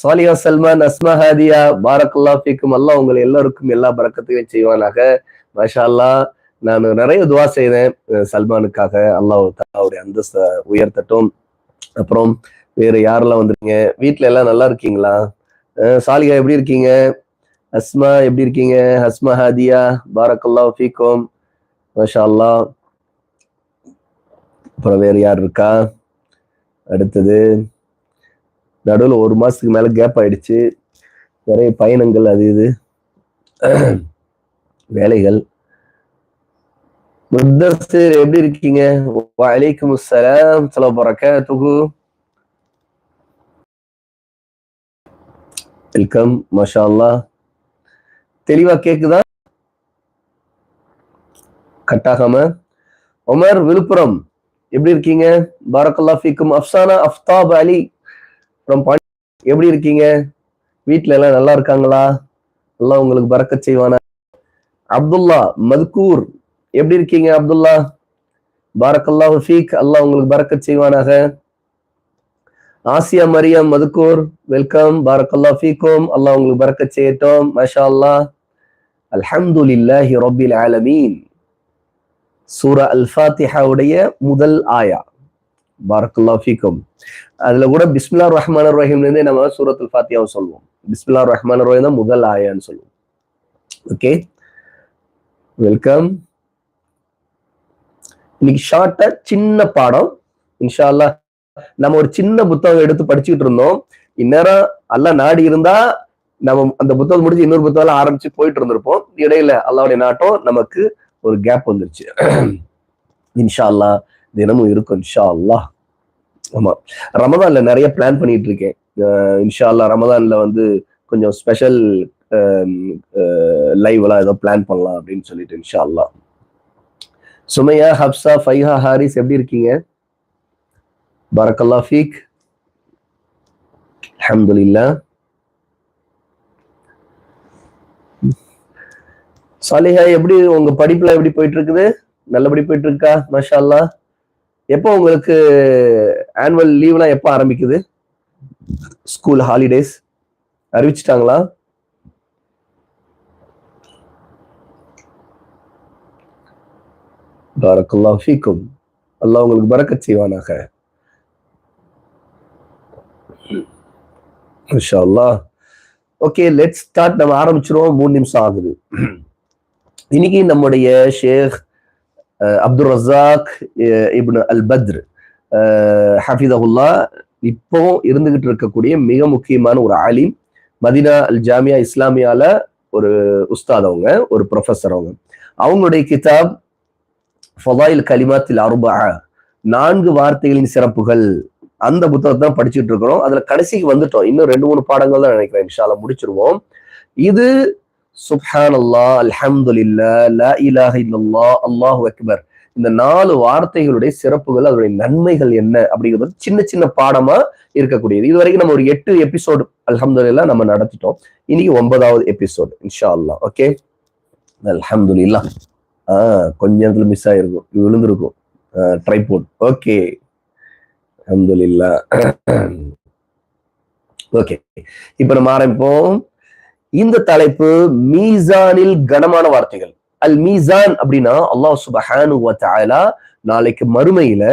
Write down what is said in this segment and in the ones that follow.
சாலியா சல்மான் அஸ்மா ஹாதியா பாரக்கல்லா ஃபீக்கும் அல்லாஹ் உங்களை எல்லாருக்கும் எல்லா பறக்கத்தையும் செய்வானாக. மஷா அல்லாஹ் நான் நிறைய துவா செய்தேன் சல்மானுக்காக. அல்லாஹ் தாலாவுடைய அந்தஸ்தை உயர்த்தட்டும். அப்புறம் வேற யாரெல்லாம் வந்துருங்க வீட்டுல எல்லாம் நல்லா இருக்கீங்களா? சாலிகா எப்படி இருக்கீங்க? அஸ்மா எப்படி இருக்கீங்க? அஸ்மா ஹாதியா பாரக்கல்லா ஃபீக்கும் மஷா அல்லாஹ் அப்புறம் வேறு யார் இருக்கா? அடுத்தது நடுவில் ஒரு மாசத்துக்கு மேல கேப் ஆயிடுச்சு. நிறைய பயணங்கள் அது இது. வேலைகள். முத்தசிர் எப்படி இருக்கீங்க? வலைக்கும் அஸ்ஸலாம் சலோ துகு வெல்கம் மஷா தெளிவா கேக்குதா? கட்டாகாம. உமர் விழுப்புரம் எப்படி இருக்கீங்க? பாரக்கல்லா ஃபீக்கும். அப்சானா அஃப்தாப் அலி. அப்புறம் பாண்டி எப்படி இருக்கீங்க? வீட்டுல எல்லாம் நல்லா இருக்காங்களா? எல்லாம் உங்களுக்கு பறக்க செய்வானா? அப்துல்லா மதுக்கூர் எப்படி இருக்கீங்க அப்துல்லா? பாரக்கல்லா ஃபீக் அல்லாஹ் உங்களுக்கு பறக்க செய்வானாக? ஆசியா மரியம் மதுக்கூர் வெல்கம் பாரக்கல்லா ஃபீக்கும் அல்லாஹ் உங்களுக்கு பறக்கச் செய்யட்டும் மஷா அல்லாஹ் அல்ஹம்துலில்லாஹி ரபில் ஆலமீன். சூரா அல் ஃபாத்திஹாவுடைய முதல் ஆயா. பாரக்கல்லா ஃபீக்கும். அதுல கூட பிஸ்மில்லா ரஹ்மான் ரஹீம்லேருந்தே நம்ம சூரத்துல் ஃபாத்தியாவை சொல்லுவோம் பிஸ்மில்லா ரஹ்மான் ரஹீம் தான் முதல் ஆயான்னு சொல்லுவோம் ஓகே? வெல்கம். இன்னைக்கு ஷார்ட்டா சின்ன பாடம். இன்ஷா அல்லாஹ் நம்ம ஒரு சின்ன புத்தகம் எடுத்து படிச்சுட்டு இருந்தோம். இந்நேரம் எல்லாம் நாடி இருந்தா நம்ம அந்த புத்தகம் முடிஞ்சு இன்னொரு புத்தகம் ஆரம்பிச்சு போயிட்டு இருந்திருப்போம். இடையில அல்லாவுடைய நாட்டம் நமக்கு ஒரு கேப் வந்துருச்சு. இன்ஷா அல்லாஹ் தினமும் இருக்கும் இன்ஷா அல்லாஹ் ஆமா. ரமதான்ல நிறைய பிளான் பண்ணிட்டு இருக்கேன் இன்ஷா அல்லாஹ் ரமதான்ல வந்து கொஞ்சம் ஸ்பெஷல் லைவ் எல்லாம் ஏதோ பிளான் பண்ணலாம் அப்படின்னு சொல்லிட்டு இன்ஷா அல்லாஹ் சுமையா ஹப்சா ஃபைஹா ஹாரிஸ் எப்படி இருக்கீங்க? பரக்கல்லா ஃபீக். அஹமதுல்லா சாலிஹா எப்படி உங்க படிப்புல எப்படி போயிட்டு இருக்குது நல்லபடி போயிட்டு இருக்கா மஷா அல்லாஹ் எப்போ உங்களுக்கு ஆனுவல் லீவ்லாம் எப்போ ஆரம்பிக்குது? School holidays அறிவிச்சிட்டாங்களா? பாரக்குல்லா ஃபீக்கும். அல்லாஹ் உங்களுக்கு பரக்கத் செய்வானாக. இன்ஷா அல்லாஹ் ஓகே லெட் ஸ்டார்ட் நம்ம ஆரம்பிச்சிருவோம். மூணு நிமிஷம் ஆகுது. இன்னைக்கு நம்முடைய ஷேக் அப்துல் ரசாக் இப்னு அல் பத்ர். ஹஃபிதஹுல்லா இப்போ இருந்துகிட்டு இருக்கக்கூடிய மிக முக்கியமான ஒரு ஆலிம் மதினா அல் ஜாமியா இஸ்லாமியால ஒரு உஸ்தாத் அவங்க ஒரு ப்ரொஃபஸர் அவங்க. அவங்களுடைய கிதாப் ஃபதாயில் கலிமாத்தில் அருபா நான்கு வார்த்தைகளின் சிறப்புகள் அந்த புத்தகத்தை தான் படிச்சுட்டு இருக்கிறோம். அதுல கடைசிக்கு வந்துட்டோம். இன்னும் ரெண்டு மூணு பாடங்கள் தான் நினைக்கிறேன். இன்ஷால்லா முடிச்சிருவோம். இது சுப்ஹான் அல்லா அல்ஹம்துலில்லா லா இலாஹ இல்லல்லா அல்லாஹு அக்பர். இந்த நாலு வார்த்தைகளுடைய சிறப்புகள் அதனுடைய நன்மைகள் என்ன அப்படிங்கிறது சின்ன சின்ன பாடமா இருக்கக்கூடியது. இது வரைக்கும் நம்ம ஒரு எட்டு எபிசோடு அல்ஹம்துலில்லா நம்ம நடத்திட்டோம். இன்னைக்கு ஒன்பதாவது எபிசோடு இன்ஷா அல்லா ஓகே அல்ஹம்துலில்லா ஆஹ் கொஞ்ச நேரத்துல மிஸ் ஆயிருக்கும். விழுந்திருக்கும். ட்ரைபோர்ட் ஓகே அல்ஹம்துலில்லா ஓகே இப்ப நம்ம ஆரம்பிப்போம். இந்த தலைப்பு மீசானில் கனமான வார்த்தைகள். அல் மீசான் அப்படின்னா அல்லாஹ் சுபஹானு நாளைக்கு மறுமையில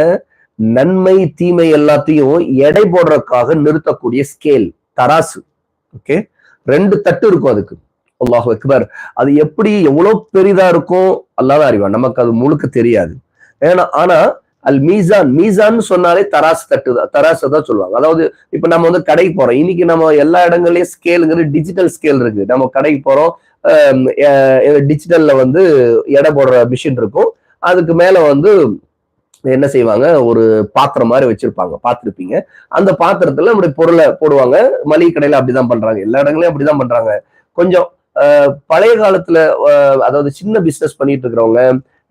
நன்மை தீமை எல்லாத்தையும் எடை போடுறதுக்காக நிறுத்தக்கூடிய ஸ்கேல் தராசு. ஓகே ரெண்டு தட்டு இருக்கும் அதுக்கு. அல்லாஹ் அக்பர். அது எப்படி எவ்வளவு பெரிதா இருக்கும்? அல்லாத அறிவான். நமக்கு அது முழுக்க தெரியாது. ஏன்னா ஆனா அல் மீசான் மீசான்னு சொன்னாலே தராசு தட்டு தான் தராசை தான் சொல்லுவாங்க. அதாவது இப்ப நம்ம வந்து கடைக்கு போறோம். இன்னைக்கு நம்ம எல்லா இடங்கள்லயும் ஸ்கேலுங்கிறது டிஜிட்டல் ஸ்கேல் இருக்கு. நம்ம கடைக்கு போறோம் டிஜிட்டல்ல வந்து எடை போடுற மிஷின் இருக்கும். அதுக்கு மேல வந்து என்ன செய்வாங்க? ஒரு பாத்திரம் மாதிரி வச்சிருப்பாங்க. பார்த்துருப்பீங்க அந்த பாத்திரத்துல நம்முடைய பொருளை போடுவாங்க. மளிகை கடையில அப்படிதான் பண்றாங்க. எல்லா இடங்களையும் அப்படிதான் பண்றாங்க. கொஞ்சம் பழைய காலத்துல அதாவது சின்ன பிசினஸ் பண்ணிட்டு இருக்கிறவங்க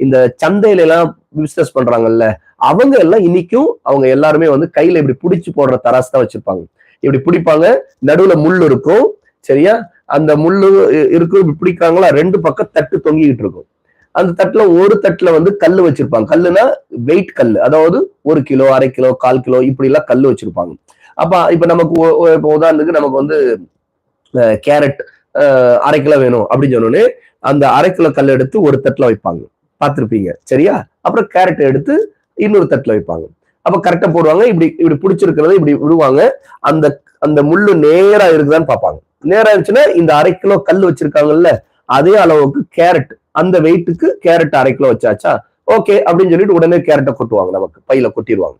இந்த சந்தையில எல்லாம் பிசினஸ் பண்றாங்கல்ல அவங்க எல்லாம் இன்னைக்கும் அவங்க எல்லாருமே வந்து கையில இப்படி பிடிச்சு போடுற தராசு தான் வச்சிருப்பாங்க. இப்படி பிடிப்பாங்க. நடுவுல முள் இருக்கும். சரியா? அந்த முள்ளு இருக்கும். இப்படி பிடிக்காங்களா ரெண்டு பக்கம் தட்டு தொங்கிக்கிட்டு இருக்கும். அந்த தட்டுல ஒரு தட்டுல வந்து கல் வச்சிருப்பாங்க. கல்லுனா வெயிட் கல் அதாவது ஒரு கிலோ அரை கிலோ கால் கிலோ இப்படி எல்லாம் கல் வச்சிருப்பாங்க. அப்ப இப்ப நமக்கு இப்போ உதாரணத்துக்கு நமக்கு வந்து கேரட் அரை கிலோ வேணும் அப்படின்னு சொன்னோன்னே அந்த அரை கிலோ கல் எடுத்து ஒரு தட்டுல வைப்பாங்க. பார்த்துருப்பீங்க. சரியா? அப்புறம் கேரட் எடுத்து இன்னொரு தட்டில் வைப்பாங்க. அப்ப கரெக்டா போடுவாங்க. இப்படி இப்படி பிடிச்சிருக்கிறத இப்படி விடுவாங்க. அந்த அந்த முள்ளு நேரா இருக்குதான்னு பார்ப்பாங்க. நேரா இருந்துச்சுன்னா இந்த அரை கிலோ கல் வச்சிருக்காங்கல்ல அதே அளவுக்கு கேரட் அந்த வெயிட்டுக்கு கேரட் அரை கிலோ வச்சாச்சா ஓகே அப்படின்னு சொல்லிட்டு உடனே கேரட்டை கொட்டுவாங்க நமக்கு. பையில கொட்டிடுவாங்க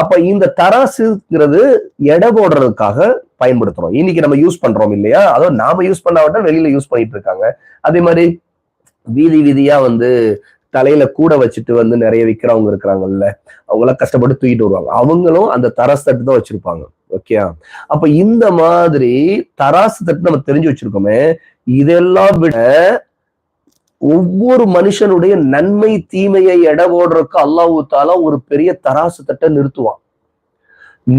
அப்ப இந்த தராசுங்கிறது எடை போடுறதுக்காக பயன்படுத்துறோம். இன்னைக்கு நம்ம யூஸ் பண்றோம் இல்லையா? அதோ நாம யூஸ் பண்ணாவிட்டா வெளியில யூஸ் பண்ணிட்டு இருக்காங்க. அதே மாதிரி வீதி வீதியா வந்து தலையில கூட வச்சுட்டு வந்து நிறைய விற்கிறவங்க இருக்கிறாங்கல்ல அவங்களாம் கஷ்டப்பட்டு தூக்கிட்டு வருவாங்க. அவங்களும் அந்த தராசு தட்டு தான் வச்சிருப்பாங்க. ஓகே அப்ப இந்த மாதிரி தராசு தட்டு நம்ம தெரிஞ்சு வச்சிருக்கோமே இதெல்லாம் விட ஒவ்வொரு மனுஷனுடைய நன்மை தீமையை எடை போடுறதுக்கு அல்லாஹு தாலா ஒரு பெரிய தராசு தட்டை நிறுத்துவான்.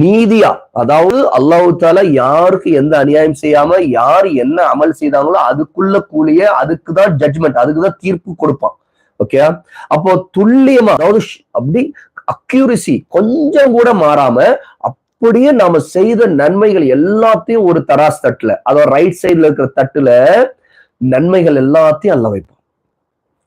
நீதியா? அதாவது அல்லாஹு தாலா யாருக்கு எந்த அநியாயம் செய்யாம யார் என்ன அமல் செய்தாங்களோ அதுக்குள்ள கூலிய அதுக்கு தான் ஜட்ஜ்மெண்ட் அதுக்கு தான் தீர்ப்பு கொடுப்பான். ஓகே அப்போ துல்லியமா அதாவது அப்படி அக்யூரிசி கொஞ்சம் கூட மாறாம அப்படியே நாம செய்த நன்மைகள் எல்லாத்தையும் ஒரு தராஸ் தட்டுல அதாவது ரைட் சைடுல இருக்கிற தட்டுல நன்மைகள் எல்லாத்தையும் அல்ல வைப்போம்.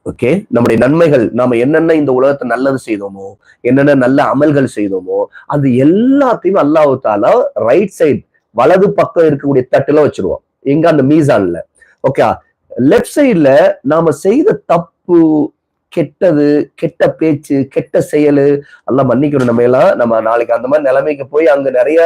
ஓகே நம்முடைய நன்மைகள் நாம என்னென்ன இந்த உலகத்தை நல்லது செய்தோமோ என்னென்ன நல்ல அமல்கள் செய்தோமோ அது எல்லாத்தையும் அல்லாஹ் ரைட் சைடு வலது பக்கம் இருக்கக்கூடிய தட்டுல வச்சிருவோம். எங்க? அந்த மீசான்ல. ஓகே லெஃப்ட் சைடுல நாம செய்த தப்பு கெட்டது கெட்ட பேச்சு கெட்ட செயல் எல்லாம் மன்னிக்கணும். நம்ம எல்லாம் நம்ம நாளைக்கு அந்த மாதிரி நிலைமைக்கு போய் அங்க நிறைய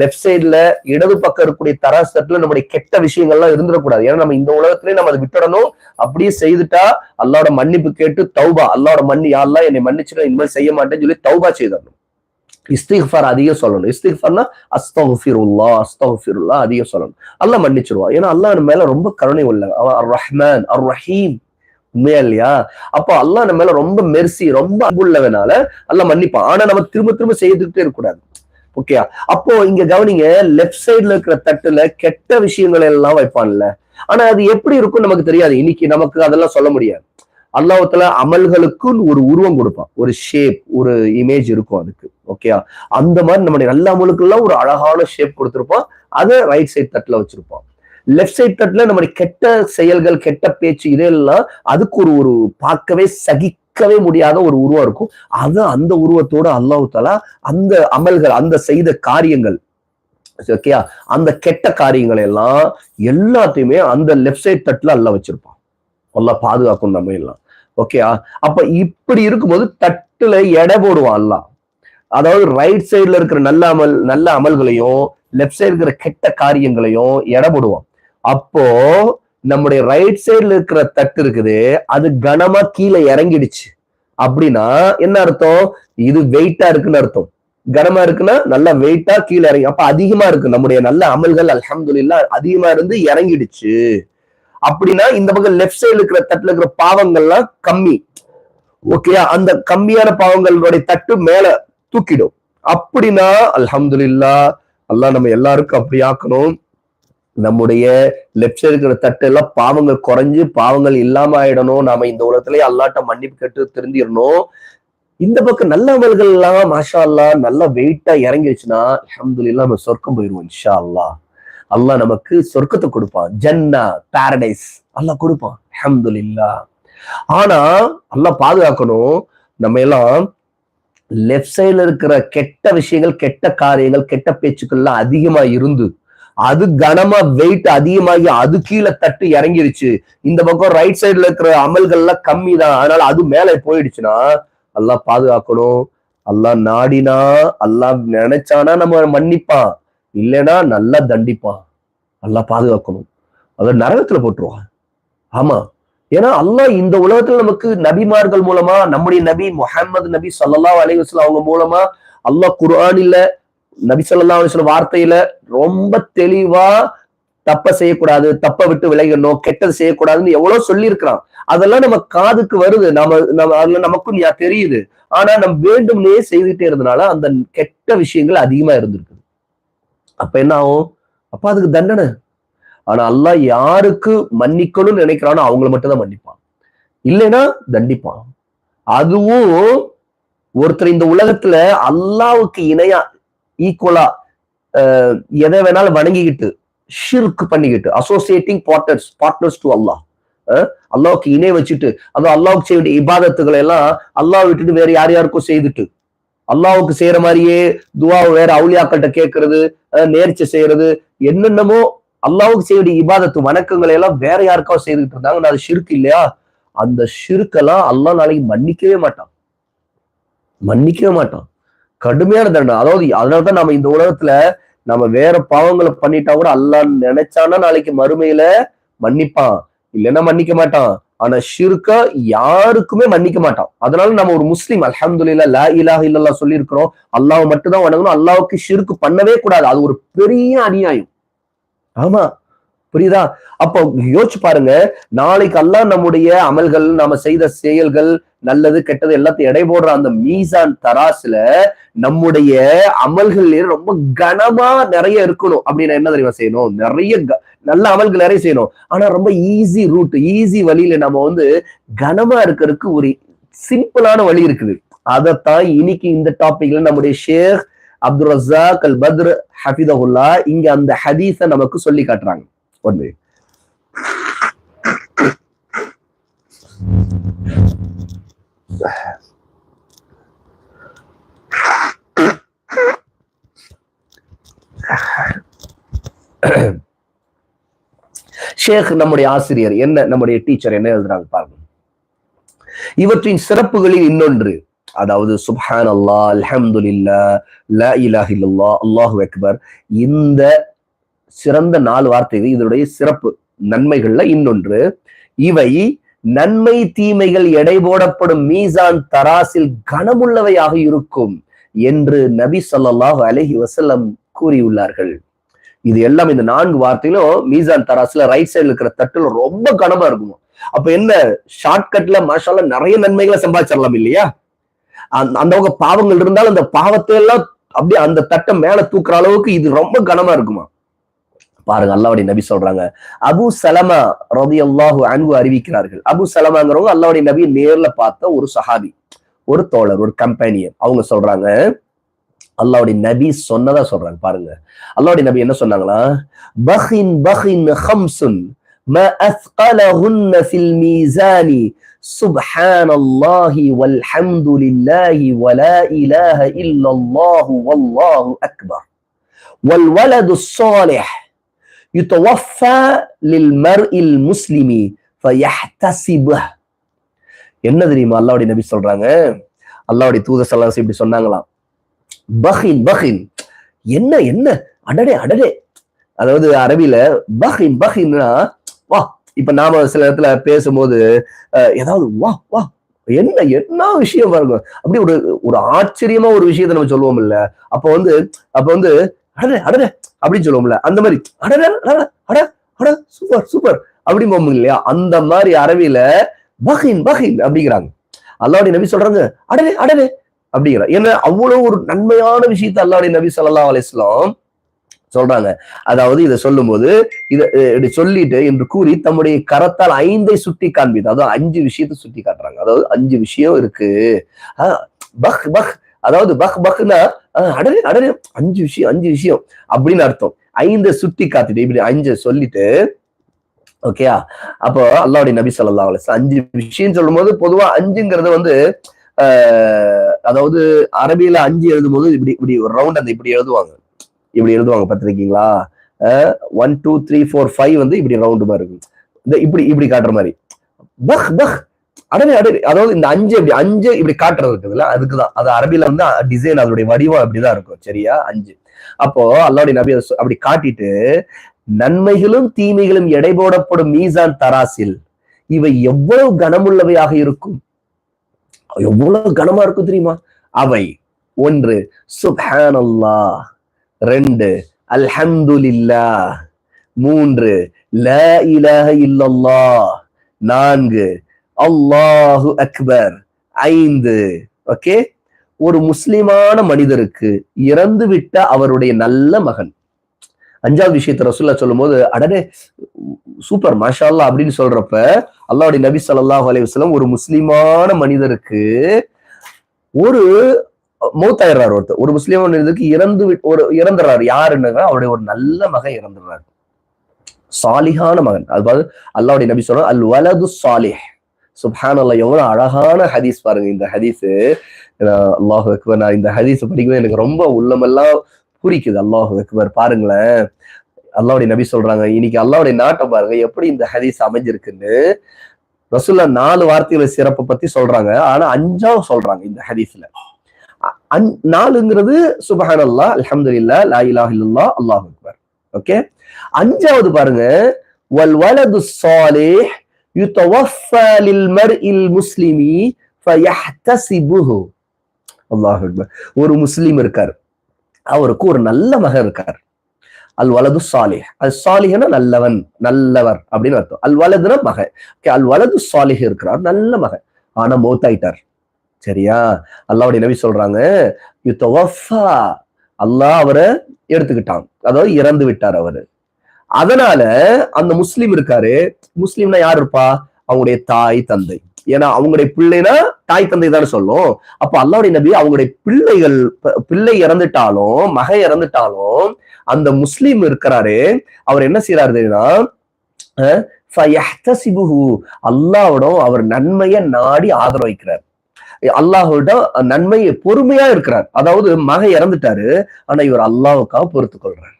லெஃப்ட் சைட்ல இடது பக்கம் இருக்கக்கூடிய தராசத்துல நம்முடைய கெட்ட விஷயங்கள்லாம் இருந்துடக்கூடாது. ஏன்னா நம்ம இந்த உலகத்திலேயே நம்ம அதை விட்டுடணும். அப்படியே செய்துட்டா அல்லாவோட மன்னிப்பு கேட்டு தௌபா அல்லாவோட மன்னி யாரெல்லாம் என்னை மன்னிச்சுட்டு இனிமேல் செய்ய மாட்டேன்னு சொல்லி தௌபா செய்தரணும் இஸ்திஃபார் அதிகம் சொல்லணும். இஸ்திஃபார்னா அஸ்தகுஃபிருல்லா அஸ்தகுஃபிருல்லா அதிகம் சொல்லணும். அல்லாஹ் மன்னிச்சிருவான். ஏன்னா அல்லாஹ் மேல ரொம்ப கருணை உள்ள அவன் அர் ரஹ்மான் அர் ரஹீம் உண்மையா இல்லையா? அப்போ அல்லாஹ் நம்ம மேல ரொம்ப மெர்சி ரொம்ப அன்புள்ளவனால அல்ல மன்னிப்பான். ஆனா நம்ம திரும்ப திரும்ப செய்துக்கிட்டே இருக்கக்கூடாது. ஓகே அப்போ இங்க கவனிங்க லெஃப்ட் சைடுல இருக்கிற தட்டுல கெட்ட விஷயங்கள் எல்லாம் வைப்பான்ல. ஆனா அது எப்படி இருக்கும் நமக்கு தெரியாது. இன்னைக்கு நமக்கு அதெல்லாம் சொல்ல முடியாது. அல்லாஹத்துல அமல்களுக்குன்னு ஒரு உருவம் கொடுப்பான். ஒரு ஷேப் ஒரு இமேஜ் இருக்கும் அதுக்கு. ஓகேயா அந்த மாதிரி நம்முடைய நல்ல அமலுக்கெல்லாம் ஒரு அழகான ஷேப் கொடுத்துருப்பான். அதை ரைட் சைடு தட்டுல வச்சிருப்பான். லெஃப்ட் சைடு தட்டுல நம்முடைய கெட்ட செயல்கள் கெட்ட பேச்சு இதெல்லாம் அதுக்கு ஒரு ஒரு பார்க்கவே சகிக்கவே முடியாத ஒரு உருவம் இருக்கும். அது அந்த உருவத்தோட அல்லாஹு தாலா அந்த அமல்கள் அந்த செய்த காரியங்கள் ஓகேயா அந்த கெட்ட காரியங்கள் எல்லாம் எல்லாத்தையுமே அந்த லெஃப்ட் சைட் தட்டுல அல்ல வச்சிருப்பான். நல்லா பாதுகாக்கும் நம்ம எல்லாம். ஓகேயா அப்ப இப்படி இருக்கும்போது தட்டுல எடை போடுவான் அல்லாஹ். அதாவது ரைட் சைடுல இருக்கிற நல்ல அமல் நல்ல அமல்களையும் லெஃப்ட் சைடு இருக்கிற கெட்ட காரியங்களையும் எடை போடுவான். அப்போ நம்முடைய ரைட் சைடுல இருக்கிற தட்டு இருக்குது அது கனமா கீழே இறங்கிடுச்சு. அப்படின்னா என்ன அர்த்தம்? இது வெயிட்டா இருக்குன்னு அர்த்தம். கனமா இருக்குன்னா நல்லா வெயிட்டா கீழே இறங்கி அப்ப அதிகமா இருக்கு. நம்முடைய நல்ல அமல்கள் அல்ஹம்துலில்லாஹ் அதிகமா இருந்து இறங்கிடுச்சு. அப்படின்னா இந்த பக்கம் லெஃப்ட் சைடுல இருக்கிற தட்டுல இருக்கிற பாவங்கள்லாம் கம்மி. ஓகேயா அந்த கம்மியான பாவங்களுடைய தட்டு மேல தூக்கிடும். அப்படின்னா அலமதுல்லா அல்லாஹ் நம்ம எல்லாருக்கும் அப்படி ஆக்கணும் நம்முடைய லெஃப்ட் சைடு இருக்கிற தட்டு எல்லாம் பாவங்கள் குறைஞ்சு பாவங்கள் இல்லாம ஆயிடணும். நாம இந்த உலகத்திலேயே அல்லாட்ட மன்னிப்பு கேட்டு திருந்திடணும். இந்த பக்கம் நல்ல அமல்கள் எல்லாம் மாஷா அல்லா நல்லா வெயிட்டா இறங்கிடுச்சுன்னா அல்ஹம்துலில்லாஹ் நம்ம சொர்க்கம் போயிருவோம் இன்ஷா அல்லாஹ் அல்லாஹ் நமக்கு சொர்க்கத்தை கொடுப்பான். ஜன்னா பாரடைஸ் அல்லாஹ் கொடுப்பான். அல்ஹம்துலில்லாஹ். ஆனா அல்லாஹ் பாதுகாக்கணும். நம்ம எல்லாம் லெஃப்ட் சைடுல இருக்கிற கெட்ட விஷயங்கள் கெட்ட காரியங்கள் கெட்ட பேச்சுக்கள்லாம் அதிகமா இருந்து அது கனமா வெயிட் அதிகமாகி அது கீழே தட்டு இறங்கிருச்சு. இந்த பக்கம் ரைட் சைடுல இருக்கிற அமல்கள்லாம் கம்மி தான் அதனால அது மேல போயிடுச்சுன்னா எல்லாம் பாதுகாக்கணும். எல்லாம் நாடினா எல்லாம் நினைச்சானா நம்ம மன்னிப்பான். இல்லைன்னா நல்லா தண்டிப்பான். நல்லா பாதுகாக்கணும். அதை நரகத்துல போட்டுருவான். ஆமா. ஏன்னா அல்லாஹ் இந்த உலகத்துல நமக்கு நபிமார்கள் மூலமா நம்முடைய நபி முஹம்மது நபி சல்லா அலைஹி அவங்க மூலமா அல்லாஹ் குர்ஆன் நபி நபிசல்லா சொல்ல வார்த்தையில ரொம்ப தெளிவா தப்ப செய்யக்கூடாது தப்ப விட்டு விலகணும் கெட்டது செய்யக்கூடாதுன்னு எவ்வளவு சொல்லியிருக்கிறான். அதெல்லாம் நம்ம காதுக்கு வருது. நம்ம நம்ம அதுல நமக்கும் யா- தெரியுது. ஆனா நம்ம வேண்டும்னே செய்துட்டே இருந்தனால அந்த கெட்ட விஷயங்கள் அதிகமா இருந்திருக்கு அப்ப என்ன ஆகும்? அப்ப அதுக்கு தண்டனை. ஆனா அல்லாஹ் யாருக்கு மன்னிக்கணும்னு நினைக்கிறானோ அவங்கள மட்டும் தான் மன்னிப்பான். இல்லைன்னா தண்டிப்பான். அதுவும் ஒருத்தர் இந்த உலகத்துல அல்லாவுக்கு இணையா ஈக்குவலா எதை வேணாலும் வணங்கிக்கிட்டு ஷிர்க் பண்ணிக்கிட்டு associating partners partners to Allah அல்லாவுக்கு இணை வச்சுட்டு அதுவும் அல்லாவுக்கு செய்ய வேண்டிய இபாதத்துகளை எல்லாம் அல்லாஹ் விட்டுட்டு வேற யார் யாருக்கும் செய்துட்டு அல்லாவுக்கு செய்யற மாதிரியே துவா வேற அவுளியாக்கள்கிட்ட கேட்கறது நேர்ச்சி செய்யறது என்னென்னமோ அல்லாவுக்கு செய்ய வேண்டிய இபாதத்து வணக்கங்களை எல்லாம் வேற யாருக்காவது செய்துட்டு இருந்தாங்க அது ஷிர்க் இல்லையா? அந்த ஷிருக்கெல்லாம் அல்லாஹ் நாளைக்கு மன்னிக்கவே மாட்டான். மன்னிக்கவே மாட்டான். கடுமையான தண்டனை. அதாவது அதனாலதான் நம்ம இந்த உலகத்துல நம்ம வேற பாவங்களை பண்ணிட்டா கூட அல்லாஹ் நினைச்சானா நாளைக்கு மறுமையில மன்னிப்பான். இல்லைன்னா மன்னிக்க மாட்டான். ஆனா ஷிர்கா யாருக்குமே மன்னிக்க மாட்டான். அதனால நம்ம ஒரு முஸ்லீம் அலமதுல்லா லா இலாஹ் இல்லல்லா சொல்லியிருக்கிறோம். அல்லாவை அல்லாஹ் வணங்கணும். அல்லாவுக்கு ஷிருக்கு பண்ணவே கூடாது. அது ஒரு பெரிய அநியாயம். ஆமா. புரியுதா? அப்போ யோசிச்சு பாருங்க நாளைக்கு எல்லாம் நம்முடைய அமல்கள் நாம செய்த செயல்கள் நல்லது கெட்டது எல்லாத்தையும் எடை போடுற அந்த மீசான் தராசுல நம்முடைய அமல்கள் ரொம்ப கனமா நிறைய இருக்கணும். அப்படின்னு என்ன தெரியுமா செய்யணும்? நிறைய நல்ல அமல்கள் நிறைய செய்யணும். ஆனா ரொம்ப ஈஸி ரூட் ஈஸி வழியில நம்ம வந்து கனமா இருக்கிறதுக்கு ஒரு சிம்பிளான வழி இருக்குது. அதைத்தான் இன்னைக்கு இந்த டாபிக்ல நம்முடைய ஷேக் அப்துல் ரசாக் அல் பத்ர் ஹபிதகுல்லா இங்க அந்த ஹதீஸ நமக்கு சொல்லி காட்டுறாங்க. ஒன்று. ஷேக் நம்முடைய ஆசிரியர் என்ன நம்முடைய டீச்சர் என்ன எழுதுறாங்க பாருங்க. இவற்றின் சிறப்புகளில் இன்னொன்று அதாவது சுப்ஹான் அல்லா அல்ஹம்துலில்லா ல இலாஹில்லா அல்லாஹு அக்பர் இந்த சிறந்த நாலு வார்த்தைகள் இதனுடைய சிறப்பு நன்மைகள்ல இன்னொன்று. இவை நன்மை தீமைகள் எடை போடப்படும் மீசான் தராசில் கனமுள்ளவையாக இருக்கும் என்று நபி சொல்லாஹு அலஹி வசல்லம் கூறியுள்ளார்கள். இது எல்லாம் இந்த நான்கு வார்த்தையிலும் மீசான் தராசுல ரைட் சைடுல இருக்கிற தட்டுல ரொம்ப கனமா இருக்கும் அப்ப என்ன? ஷார்ட்கட்ல மாஷால நிறைய நன்மைகளை சம்பாதிச்சிடலாம் இல்லையா? அந்த பாவங்கள் இருந்தாலும் அந்த பாவத்தை எல்லாம் அப்படியே அந்த தட்டை மேல தூக்குற அளவுக்கு இது ரொம்ப கனமா இருக்குமா? பாருங்க அல்லாவுடைய நபி சொல்றாங்க அபு சலமா ரவி அல்லாஹு அன்பு அறிவிக்கிறார்கள் அபு சலமாங்கிறவங்க அல்லாவுடைய நபி நேர்ல பார்த்த ஒரு சஹாபி ஒரு தோழர் ஒரு கம்பெனியர் அவங்க சொல்றாங்க அல்லாவுடைய நபி சொன்னதா சொல்றாங்க பாருங்க அல்லாவுடைய நபி என்ன சொன்னாங்களா பஹின் பஹின் ஹம்சுன் ما أثقلهن في الميزان سبحان الله والحمد لله ولا إله إلا الله والله أكبر والولد الصالح யுத்தவஃபா லில் மர் இல் முஸ்லிமி என்ன தெரியுமா அல்லாவுடைய நபி சொல்றாங்க? அல்லாவுடைய தூத சல்லாஸ் இப்படி சொன்னாங்களாம். பஹின் பஹின். என்ன என்ன? அடடே அடடே. அதாவது அரபியில பஹின் பஹின்னா வா. இப்ப நாம சில இடத்துல பேசும்போது ஏதாவது வா வா. என்ன என்ன விஷயம் பாருங்க. அப்படி ஒரு ஒரு ஆச்சரியமா ஒரு விஷயத்த நம்ம சொல்லுவோம் இல்ல. அப்ப வந்து அப்ப வந்து அடடே அடடே அப்படின்னு சொல்லுவோம்ல. அந்த மாதிரி அடடே அட அட சூப்பர் சூப்பர் அப்படி போகும் இல்லையா? அந்த மாதிரி அரபியில பஹின் பஹின் அப்படிங்கிறாங்க. அல்லாவுடைய நபி சொல்றாங்க அடனே அடனே அப்படிங்கிற. ஏன்னா அவ்வளவு ஒரு நன்மையான விஷயத்த அல்லாவுடைய நபி சொல்லா அலிஸ்லாம் சொல்றாங்க. அதாவது இதை சொல்லும் போது இதை சொல்லிட்டு என்று கூறி தம்முடைய கரத்தால் ஐந்தை சுட்டி காண்பிது அதாவது அஞ்சு விஷயத்த சுட்டி காட்டுறாங்க. அதாவது அஞ்சு விஷயம் இருக்கு. பஹ் பஹ் அதாவது பஹ் பஹ்னா அடனே அடனே அஞ்சு விஷயம் அஞ்சு விஷயம். அப்படின்னு அர்த்தம். ஐந்த சுட்டி காத்துட்டு இப்படி அஞ்சு சொல்லிட்டு ஓகேயா அப்போ அல்லாவுடைய நபி சொல்லா அஞ்சு விஷயம் சொல்லும் போது பொதுவா அஞ்சுங்கிறது வந்து அதாவது அரபியில அஞ்சு எழுதும் போது இப்படி இப்படி ஒரு ரவுண்ட் அந்த இப்படி எழுதுவாங்க. இப்படி எழுதுவாங்க பார்த்துருக்கீங்களா? One two three four five வந்து இப்படி ரவுண்டு மாதிரி இருக்கும். இந்த இப்படி இப்படி காட்டுற மாதிரி. பஹ் பஹ். அடனே அடனே அதாவது இந்த அஞ்சு இப்படி அஞ்சு இப்படி காட்டுறது இருக்குதுல்ல? அதுக்குதான். அது அரபியில வந்து டிசைன் அதோடைய வடிவம் அப்படிதான் இருக்கும். சரியா? அஞ்சு. அப்போ அல்லாவுடைய நபி அப்படி காட்டிட்டு நன்மைகளும் தீமைகளும் எடை போடப்படும் மீசான் தராசில். இவை எவ்வளவு கனமுள்ளவையாக இருக்கும்? எவ்வளவு கனமா இருக்கும் தெரியுமா? அவை ஒன்று சுபானல்லா ரெண்டு அல்ஹம்துலில்லா மூன்று ல இலஹ இல்லல்லா நான்கு அல்லாஹு அக்பர் ஐந்து. ஓகே ஒரு முஸ்லிமான மனிதருக்கு இறந்து விட்ட அவருடைய நல்ல மகன். அஞ்சாவது விஷயத்த ரசுல்லா சொல்லும் போது அடனே சூப்பர் மாஷா அல்லா அப்படின்னு சொல்றப்ப அல்லாவுடைய நபி சொல்லாஹ் அலைவசலம் ஒரு முஸ்லிமான மனிதருக்கு ஒரு மூத்தாயிடுறாரு ஒருத்தர். ஒரு முஸ்லீம் மனிதருக்கு இறந்து விட்- ஒரு இறந்துடுறாரு. யாருன்னு அவருடைய ஒரு நல்ல மகன் இறந்துடுறாரு. சாலிஹான மகன். அதாவது அல்லாவுடைய நபி சொல்ற அல் வலது சாலிஹ். சுப்ஹான் அல்லா எவ்வளவு அழகான ஹதீஸ் பாருங்க. இந்த ஹதீஸ் அல்லாஹ் அக்பர் நான் இந்த ஹதீஸ் படிக்கும்போது எனக்கு ரொம்ப உள்ளமெல்லாம் பூரிக்குது. அல்லாஹ் அக்பர் பாருங்களேன். அல்லாவுடைய நபி சொல்றாங்க இன்னைக்கு அல்லாவுடைய நாட்டை பாருங்க எப்படி இந்த ஹதீஸ் அமைஞ்சிருக்குன்னு. ரசூல்லா நாலு வார்த்தைகளை சிறப்பை பத்தி சொல்றாங்க ஆனா அஞ்சாவது சொல்றாங்க இந்த ஹதீஸ்ல. அ- நாலுங்கிறது சுபஹான் அல்லா அல்ஹம்துலில்லா லா இலாஹ இல்லா அல்லாஹ் அக்பர். ஓகே? அஞ்சாவது பாருங்க வல் வலது சாலிஹ் முஸ்லிமி அல்லாஹ் ஒரு முஸ்லீம் இருக்கார். அவருக்கு ஒரு நல்ல மகன் இருக்கார். அல் வலது சாலிஹ். அது சாலிஹனா நல்லவன் நல்லவர் அப்படின்னு அர்த்தம். அல் வலதுனா மகன். அல் வலது சாலிஹ் இருக்கிறார் நல்ல மகன். ஆனா மௌத்தாயிட்டார். சரியா? அல்லாவுடைய நபி சொல்றாங்க யுத்தவஃபா அல்லாஹ் அவரை எடுத்துக்கிட்டான். அதாவது இறந்து விட்டார் அவரு. அதனால அந்த முஸ்லீம் இருக்காரு. முஸ்லீம்னா யார் இருப்பா? அவங்களுடைய தாய் தந்தை. ஏன்னா அவங்களுடைய பிள்ளைனா தாய் தந்தை தானே சொல்லும். அப்ப அல்லாவுடைய நபி அவங்களுடைய பிள்ளைகள் பிள்ளை இறந்துட்டாலும் மகை இறந்துட்டாலும் அந்த முஸ்லீம் இருக்கிறாரு. அவர் என்ன செய்யறாரு தெரியுமா? அஹ், அவர் நன்மையை நாடி ஆதரவு அல்லாஹோட நன்மையை பொறுமையா இருக்கிறார். அதாவது மகை இறந்துட்டாரு. ஆனா இவர் அல்லாவுக்காக பொறுத்து கொள்றார்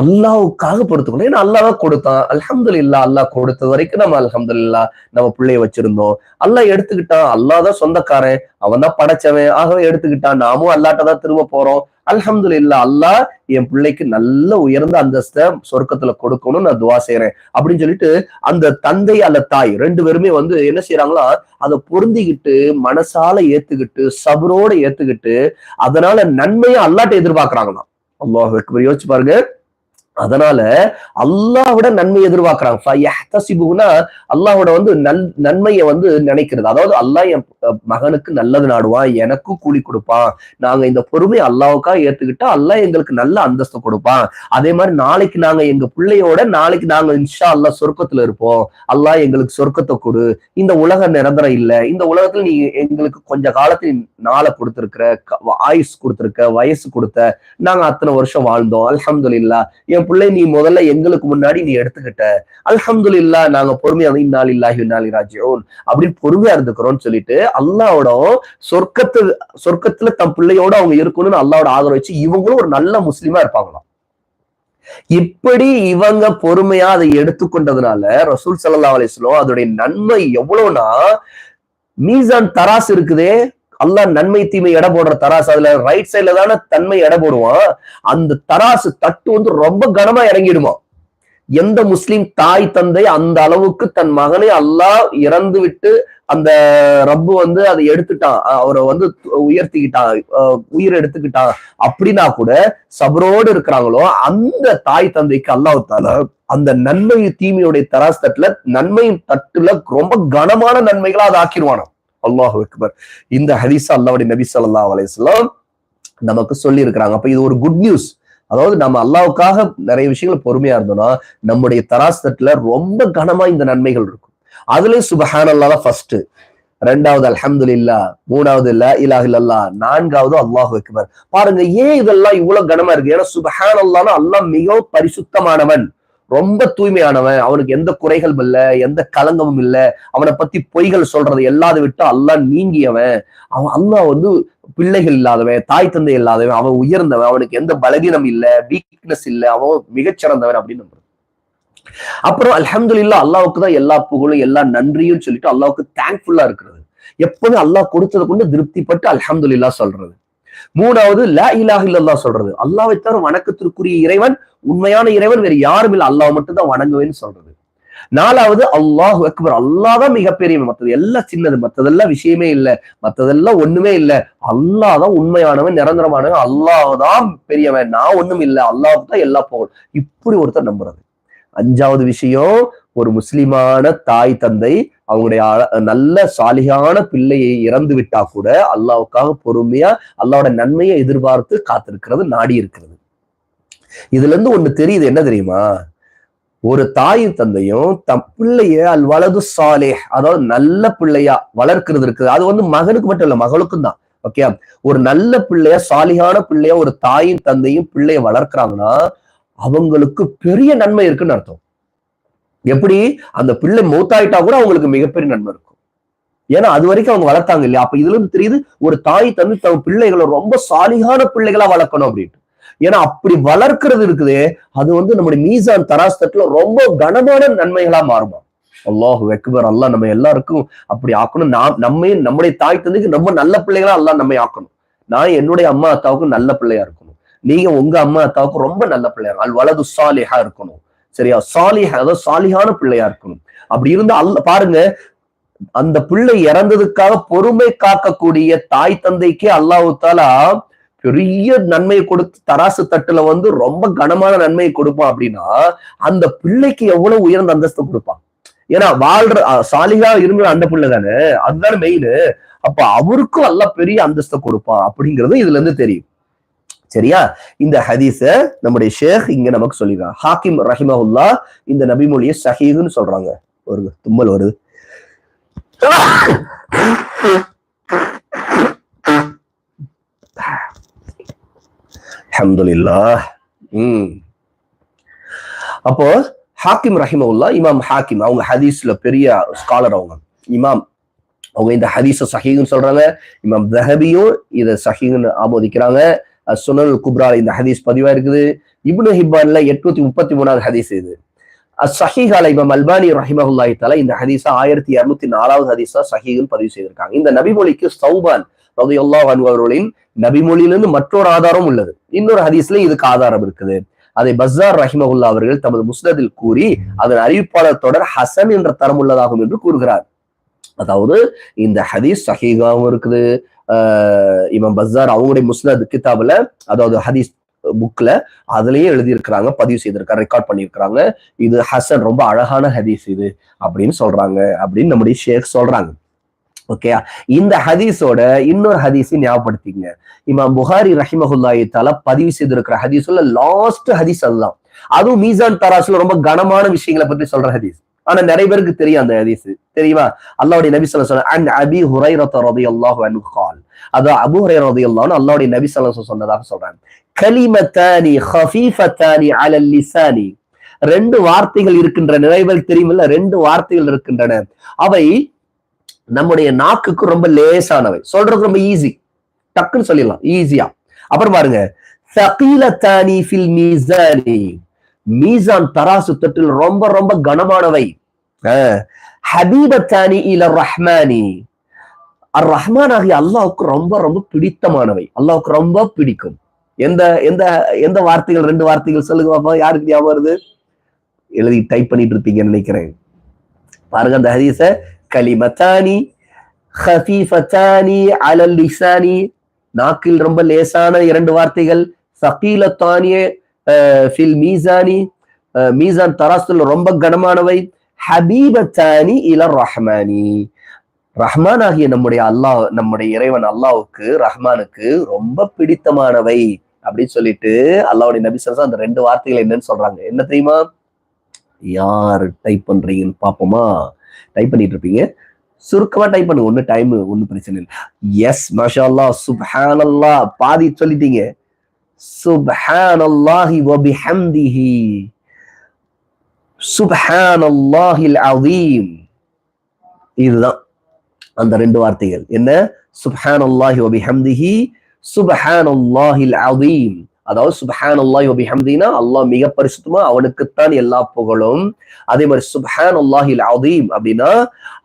அல்லாவுக்காக பொறுத்துக்கணும். ஏன்னா அல்லாஹ் கொடுத்தான். அலமது இல்லா அல்லாஹ் கொடுத்த வரைக்கும் நம்ம அல்ஹம்துலில்லாஹ் நம்ம பிள்ளைய வச்சிருந்தோம். அல்லாஹ் எடுத்துக்கிட்டான். அல்லாஹ் தான் சொந்தக்காரன். அவன் தான் படைச்சவன். ஆகவே எடுத்துக்கிட்டான். நாமும் அல்லாட்ட தான் திரும்ப போறோம். அல்ஹம்துலில்லாஹ் அல்லாஹ் என் பிள்ளைக்கு நல்ல உயர்ந்த அந்தஸ்தை சொர்க்கத்துல கொடுக்கணும்னு நான் துவா செய்யறேன் அப்படின்னு சொல்லிட்டு அந்த தந்தை அல்ல தாய் ரெண்டு பேருமே வந்து என்ன செய்யறாங்களா அதை பொருந்திக்கிட்டு மனசால ஏத்துக்கிட்டு சபரோட ஏத்துக்கிட்டு அதனால நன்மையை அல்லாட்ட எதிர்பார்க்கறாங்களாம். அல்லாஹ் யோசிச்சு பாருங்க. அதனால அல்லாஹ்விட நன்மை எதிர்பார்க்கிறாங்க. அல்லாவோட வந்து நல் நன்மையை வந்து நினைக்கிறது. அதாவது அல்லாஹ் என் மகனுக்கு நல்லது நாடுவான் எனக்கும் கூலி கொடுப்பான். நாங்க இந்த பொறுமையை அல்லாவுக்கா ஏத்துக்கிட்டா அல்லாஹ் எங்களுக்கு நல்ல அந்தஸ்து கொடுப்பான். அதே மாதிரி நாளைக்கு நாங்க எங்க பிள்ளையோட நாளைக்கு நாங்க இன்ஷா அல்லா சொர்க்கத்துல இருப்போம். அல்லாஹ் எங்களுக்கு சொர்க்கத்தை கொடு. இந்த உலகம் நிரந்தரம் இல்லை. இந்த உலகத்துல நீ எங்களுக்கு கொஞ்ச காலத்தில் நாளை கொடுத்துருக்குற க- ஆயுஸ் கொடுத்துருக்க வயசு கொடுத்த நாங்க அத்தனை வருஷம் வாழ்ந்தோம். அலமதுல்லா என் பிள்ளை நீ முதல்ல எங்களுக்கு முன்னாடி நீ எடுத்துக்கிட்ட. அல்ஹம்துலில்லாஹ் நாங்க பொறுமையா இந்நாள் இல்லாஹி இந்நாளி ராஜ்யோன் அப்படின்னு பொறுமையா இருந்துக்கிறோம்னு சொல்லிட்டு அல்லாவோட சொர்க்கத்து சொர்க்கத்துல தன் பிள்ளையோட அவங்க இருக்கணும்னு அல்லாவோட ஆதரவு வச்சு இவங்களும் ஒரு நல்ல முஸ்லீமா இருப்பாங்களாம். இப்படி இவங்க பொறுமையா அதை எடுத்துக்கொண்டதுனால ரசூல் சல்லா அலைஹி அதோடைய நன்மை எவ்வளவுனா மீசான் தராசு இருக்குதே அல்லாஹ் நன்மை தீமை எடை போடுற தராசு. அதுல ரைட் சைடுல தானே தன்மை எடை போடுவான். அந்த தராசு தட்டு வந்து ரொம்ப கனமா இறங்கிடுமா? எந்த முஸ்லிம் தாய் தந்தை அந்த அளவுக்கு தன் மகனை அல்லாஹ் இறந்து விட்டு அந்த ரப்பு வந்து அதை எடுத்துட்டான். அவரை வந்து உயர்த்திக்கிட்டான். அஹ் உயிர் எடுத்துக்கிட்டான். அப்படின்னா கூட சபரோடு இருக்கிறாங்களோ அந்த தாய் தந்தைக்கு அல்லாவுத்தால அந்த நன்மை தீமையுடைய தராசு தட்டுல நன்மையின் தட்டுல ரொம்ப கனமான நன்மைகளா அதை ஆக்கிடுவானாம். அல்லாஹ் அக்பர். இந்த ஹதீஸா அல்லாவுடைய நபி சொல்லா அலையம் நமக்கு சொல்லி இருக்கிறாங்க அப்ப இது ஒரு குட் நியூஸ் அதாவது நம்ம அல்லாவுக்காக நிறைய விஷயங்கள் பொறுமையா இருந்தோம்னா நம்முடைய தராசு தட்டுல ரொம்ப கனமா இந்த நன்மைகள் இருக்கும். அதுலயும் சுபஹான் அல்லா தான் ஃபர்ஸ்ட் ரெண்டாவது அல்ஹம்துலில்லா மூணாவது இல்ல இலாஹ் இல்லல்லா நான்காவது அல்லாஹ் அக்பர். பாருங்க ஏன் இதெல்லாம் இவ்வளவு கனமா இருக்கு? ஏன்னா சுபஹான் அல்லான்னு அல்லாஹ் மிகவும் பரிசுத்தமானவன். ரொம்ப தூய்மையானவன் அவனுக்கு எந்த குறைகளும் இல்ல எந்த களங்கமும் இல்ல. அவனை பத்தி பொய்கள் சொல்றது எல்லாத விட்டு அல்லாஹ் நீங்கியவன். அவன் அல்லாஹ் வந்து பிள்ளைகள் இல்லாதவன் தாய் தந்தை இல்லாதவன் அவன் உயர்ந்தவன் அவனுக்கு எந்த பலகீனம் இல்ல வீக்னஸ் இல்ல அவன் மிகச்சிறந்தவன் அப்படின்னு நம்புறது அப்புறம் அல்ஹம்துலில்லா அல்லாவுக்கு தான் எல்லா புகழும் எல்லா நன்றியும் சொல்லிட்டு அல்லாவுக்கு தேங்க்ஃபுல்லா இருக்கிறது. எப்பவுமே அல்லாஹ் கொடுத்ததை கொண்டு திருப்திப்பட்டு அல்ஹம்துலில்லா சொல்றது. மூணாவது லா இலாக இல்லல்லா சொல்றது. அல்லாவை தவிர வணக்கத்திற்குரிய இறைவன் உண்மையான இறைவன் வேற யாரும் இல்லை. அல்லாஹ் மட்டும் தான் வணங்குவேன்னு சொல்றது. நாலாவது அல்லாஹ் அக்பர். அல்லாஹ் தான் மிகப்பெரியவன் மத்தது எல்லாம் சின்னது. மத்ததெல்லாம் விஷயமே இல்ல. மத்ததெல்லாம் ஒண்ணுமே இல்லை. அல்லாஹ் தான் உண்மையானவன் நிரந்தரமானவன். அல்லாஹ் தான் பெரியவன். நான் ஒண்ணும் இல்லை. அல்லாஹ் தான் எல்லா புகழ். இப்படி ஒருத்தர் நம்புறது. அஞ்சாவது விஷயம் ஒரு முஸ்லிமான தாய் தந்தை அவங்களுடைய அழ- நல்ல சாலிகான பிள்ளையை இறந்து விட்டா கூட அல்லாவுக்காக பொறுமையா அல்லாவோட நன்மையை எதிர்பார்த்து காத்திருக்கிறது நாடி இருக்கிறது இதுல இருந்து ஒண்ணு தெரியுது என்ன தெரியுமா? ஒரு தாயும் தந்தையும் தம் பிள்ளைய அல் வலது சாலே அதாவது நல்ல பிள்ளையா வளர்க்கிறது இருக்குது. அது வந்து மகனுக்கு மட்டும் இல்ல மகளுக்கும் தான். ஓகே? ஒரு நல்ல பிள்ளைய சாலிகான பிள்ளைய ஒரு தாயும் தந்தையும் பிள்ளைய வளர்க்குறாங்கன்னா அவங்களுக்கு பெரிய நன்மை இருக்குன்னு அர்த்தம். எப்படி? அந்த பிள்ளை மூத்தாயிட்டா கூட அவங்களுக்கு மிகப்பெரிய நன்மை இருக்கும். ஏன்னா அது வரைக்கும் அவங்க வளர்த்தாங்க இல்லையா? அப்ப இதுல இருந்து தெரியுது ஒரு தாய் தந்து தன் பிள்ளைகளை ரொம்ப சாலிகான பிள்ளைகளா வளர்க்கணும் அப்படின்ட்டு. ஏன்னா அப்படி வளர்க்கிறது இருக்குது அது வந்து நம்முடைய மீசான் தராஸ் தட்டுல ரொம்ப கனமான நன்மைகளா மாறுமா? அல்லாஹ் வெக்குபர் அல்லாஹ் நம்ம எல்லாருக்கும் அப்படி ஆக்கணும். நான் நம்மையும் நம்முடைய தாய் தந்தைக்கு ரொம்ப நல்ல பிள்ளைகளா அல்லாஹ் நம்ம ஆக்கணும். நான் என்னுடைய அம்மா அத்தாவுக்கு நல்ல பிள்ளையா இருக்கணும். நீங்க உங்க அம்மா அத்தாவுக்கு ரொம்ப நல்ல பிள்ளையா அல் வலது சாலிஹா இருக்கணும். சரியா? சாலிஹா அதாவது சாலிஹான பிள்ளையா இருக்கணும். அப்படி இருந்தா அல்ல பாருங்க அந்த பிள்ளை இறந்ததுக்காக பொறுமை காக்கக்கூடிய தாய் தந்தைக்கு அல்லாஹு தாலா பெரிய நன்மையை கொடுத்து தராசு தட்டுல வந்து ரொம்ப கனமான நன்மையை கொடுப்பான் அப்படின்னா அந்த பிள்ளைக்கு எவ்வளவு உயர்ந்த அந்தஸ்து கொடுப்பான். ஏன்னா வாழ்ற சாலிகா இருக்கிற அந்த பிள்ளை தானே? அதுதானே மெயின் அப்ப அவருக்கும் அல்ல பெரிய அந்தஸ்தை கொடுப்பான் அப்படிங்கிறது இதுல இருந்து தெரியும். சரியா? இந்த ஹதீஸ நம்முடைய ஷேக் இங்க நமக்கு சொல்லிடுறான் ஹாக்கிம் ரஹிமஹுல்லா இந்த நபிமொழியை சஹீதுன்னு சொல்றாங்க. ஒரு தும்மல் வருது. அஹமதுல்லா உம் அப்போ ஹாக்கிம் ரஹிமவுல்லா இமாம் ஹாக்கிம் அவங்க ஹதீஸ்ல பெரிய ஸ்காலர் அவங்க. இமாம் அவங்க இந்த ஹதீஸ சஹீன்னு சொல்றாங்க. இமாம் தஹபியும் இதை சஹீன்னு ஆமோதிக்கிறாங்க. சுனல் குப்ரா இந்த ஹதீஸ் பதிவா இருக்குது. இப்னு ஹிப்பான்ல எட்நூத்தி முப்பத்தி மூணாவது ஹதீஸ் இது. சஹீஹால இமாம் அல்பானி ரஹிமஹுல்லாஹி தலா இந்த ஹதீஸா ஆயிரத்தி இருநூத்தி நாலாவது ஹதீஸா சஹீகுன்னு பதிவு செய்திருக்காங்க. இந்த நபிமொழிக்கு சௌபான் ரதையுல்லா அவர்களின் நபிமொழியிலிருந்து மற்றொரு ஆதாரம் உள்ளது. இன்னொரு ஹதீஸ்ல இதுக்கு ஆதாரம் இருக்குது. அதை பஸ்ஸார் ரஹிமகுல்லா அவர்கள் தமது முஸ்னதில் கூறி அதன் அறிவிப்பாளர் தொடர் ஹசன் என்ற தரம் உள்ளதாகும் என்று கூறுகிறார். அதாவது இந்த ஹதீஸ் சஹீகாவும் இருக்குது. இவன் பஸ்ஸார் அவங்களுடைய முஸ்னத் கிதாபுல அதாவது ஹதீஸ் புக்ல அதுலயே எழுதியிருக்கிறாங்க பதிவு செய்திருக்காங்க ரெக்கார்ட் பண்ணியிருக்கிறாங்க. இது ஹசன் ரொம்ப அழகான ஹதீஸ் இது அப்படின்னு சொல்றாங்க அப்படின்னு நம்முடைய ஷேக் சொல்றாங்க. ஓகே? இந்த ஹதீஸோட இன்னொரு ஹதீஸை ஞாபகப்படுத்திங்க இமாம் புகாரி ரஹிமஹுல்லாயி தலா பதிவு செய்திருக்கிற ஹதீஸ்ல லாஸ்ட் ஹதீஸ் அதுதான். அதுவும் மீசான் தராசுல ரொம்ப கனமான விஷயங்களை பத்தி சொல்ற ஹதீஸ். ஆனா நிறைய பேருக்கு தெரியும் அந்த ஹதீஸ். தெரியுமா? அல்லாவுடைய நபி சொல்ல சொல்ல அன் அபி ஹுரைரத ரலியல்லாஹு அன் கால். அது அபு ஹுரை ரதி ரலியல்லாஹு அல்லாவுடைய நபி சொல்ல சொன்னதாக சொல்றாங்க. கலிமத்தானி ஹஃபீஃபத்தானி அலல் லிசானி ரெண்டு வார்த்தைகள் இருக்கின்றன. நிறைய நிறைவேல் தெரியுமில்ல ரெண்டு வார்த்தைகள் இருக்கின்றன. அவை நம்முடைய நாக்குக்கு ரொம்ப லேசானவை. சொல்றது ரொம்ப ஈஸி டக்குன்னு சொல்லிடலாம். ஈஸியா அப்புறம் பாருங்க. சகீலத்தானி ஃபில் மீசானி. மீசான் தராசு தட்டில் ரொம்ப ரொம்ப கனமானவை. ஹபீபத்தானி இல ரஹ்மானி. அர் ரஹ்மான் ஆகிய அல்லாவுக்கு ரொம்ப ரொம்ப பிடித்தமானவை. அல்லாவுக்கு ரொம்ப பிடிக்கும். எந்த எந்த எந்த வார்த்தைகள் ரெண்டு வார்த்தைகள் சொல்லுங்க பாப்பா. யாருக்கு ஞாபகம் வருது? எழுதி டைப் பண்ணிட்டு இருப்பீங்கன்னு நினைக்கிறேன். பாருங்க அந்த ஹதீஸ. கலிமத்தானி ஹஃபீஃபத்தானி அலல் லிசானி நாக்கில் ரொம்ப லேசான இரண்டு வார்த்தைகள் சகீலத்தானியே ஃபில் மீசானி மீசான் தராசுல ரொம்ப கனமானவை ஹபீபத்தானி இல ரஹ்மானி. ரஹ்மான் ஆகிய நம்முடைய அல்லாஹ் நம்முடைய இறைவன் அல்லாவுக்கு ரஹ்மானுக்கு ரொம்ப பிடித்தமானவை அப்படின்னு சொல்லிட்டு அல்லாவுடைய நபி அந்த ரெண்டு வார்த்தைகள் என்னன்னு சொல்றாங்க. என்ன தெரியுமா? யார் டைப் பண்றீங்கன்னு பாப்போமா டைப் பண்ணிட்டு இருப்பீங்க. சுருக்கமா டைப் பண்ணுங்க. ஒண்ணு டைம் ஒன்னும் பிரச்சனை இல்லை. எஸ் மாஷா அல்லா சுப்ஹான் பாதி சொல்லிட்டீங்க. சுப்ஹான் அல்லாஹி வபிஹம்திஹி சுப்ஹான் அல்லாஹில் அதீம் இதுதான். அந்த ரெண்டு வார்த்தைகள். என்ன? சுப்ஹானல்லாஹி வபிஹம்திஹி சுப்ஹான் அல்லாஹில் அதீம் அதாவது சுபஹான் அல்லாஹ் ஹம்தினா அல்லாஹ் மிக பரிசுத்தமா அவனுக்குத்தான் எல்லா புகழும். அதே மாதிரி சுபஹான் அல்லாஹில் அதீம் அப்படின்னா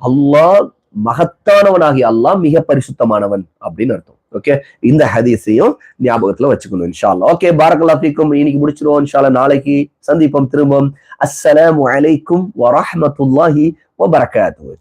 அல்லாஹ் மகத்தானவனாகி அல்லாஹ் மிக பரிசுத்தமானவன் அப்படின்னு அர்த்தம். ஓகே? இந்த ஹதீஸையும் ஞாபகத்துல வச்சுக்கணும் இன்ஷால்லா ஓகே? பாரகல்லா ஃபீக்கும். இன்னைக்கு முடிச்சிருவோம் இன்ஷால்லா நாளைக்கு சந்திப்போம் திரும்பவும். அஸ்ஸலாமு அலைக்கும் வரஹ்மத்துல்லாஹி வபரகாத்துஹு